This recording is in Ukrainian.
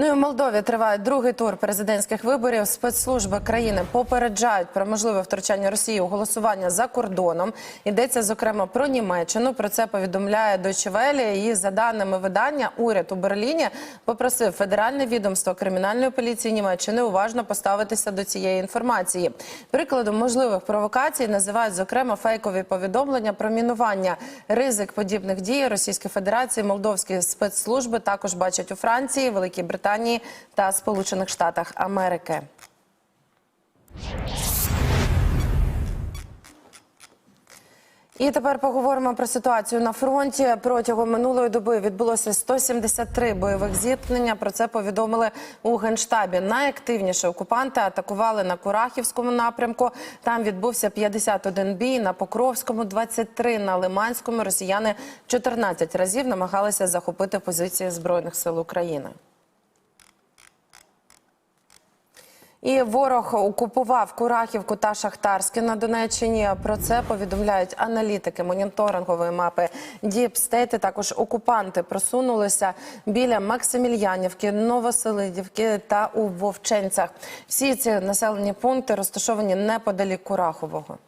Ну і в Молдові триває другий тур президентських виборів. Спецслужби країни попереджають про можливе втручання Росії у голосування за кордоном. Йдеться зокрема про Німеччину. Про це повідомляє Deutsche Welle. І за даними видання, уряд у Берліні попросив федеральне відомство кримінальної поліції Німеччини уважно поставитися до цієї інформації. Прикладом можливих провокацій називають зокрема фейкові повідомлення про мінування. Ризик подібних дій Російської Федерації, молдовські спецслужби також бачать у Франції, Великій Британії та Сполучених Штатах Америки. І тепер поговоримо про ситуацію на фронті. Протягом минулої доби відбулося 173 бойових зіткнення. Про це повідомили у генштабі. Найактивніше окупанти атакували на Курахівському напрямку. Там відбувся 51 бій. На Покровському 23, на Лиманському. Росіяни 14 разів намагалися захопити позиції збройних сил України. І ворог окупував Курахівку та Шахтарське на Донеччині. Про це повідомляють аналітики моніторингової мапи Діпстейти. Також окупанти просунулися біля Максимільянівки, Новоселидівки та у Вовченцях. Всі ці населені пункти розташовані неподалік Курахового.